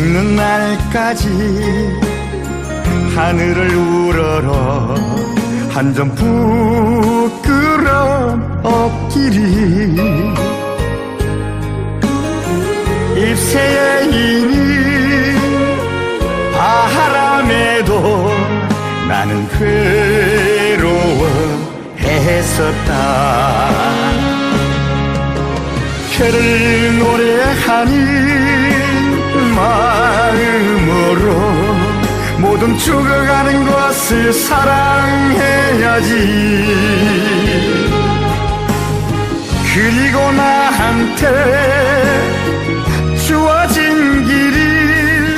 날까지 하늘을 우러러 한 점 부끄럼 없기를 입새의 인이 바람에도 나는 괴로워했었다. 해를 노래하는 마음으로 모든 죽어가는 것을 사랑해야지. 그리고 나한테 주어진 길을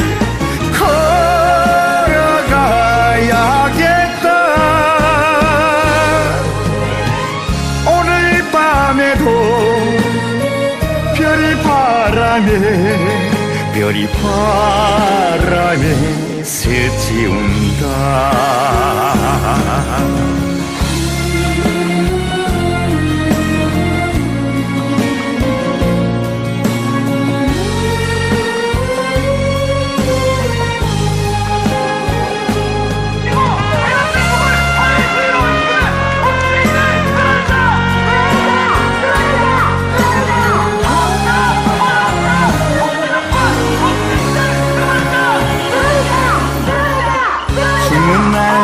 걸어가야겠다. 오늘 밤에도 별이 바람에 별이 바람에 스치운다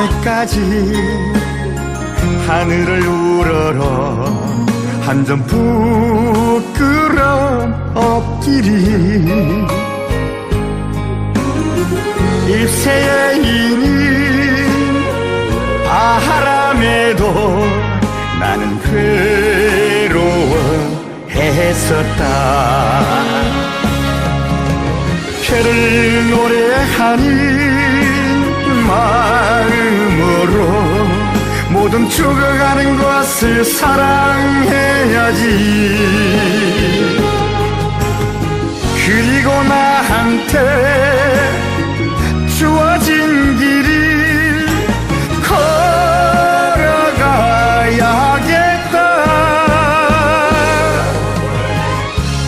날까지 하늘을 우러러 한 점 부끄럼 없기를 입새의 인이 바람에도 나는 괴로워했었다. 해를 노래하는 마 죽어가는 것을 사랑해야지. 그리고 나한테 주어진 길을 걸어가야겠다.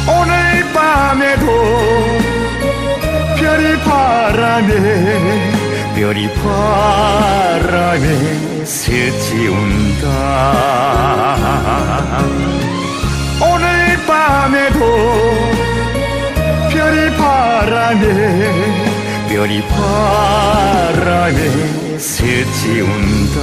오늘 밤에도 별이 바람에 별이 바람에 스치운다. 오늘 밤에도 별이 바람에 별이 바람에 스치운다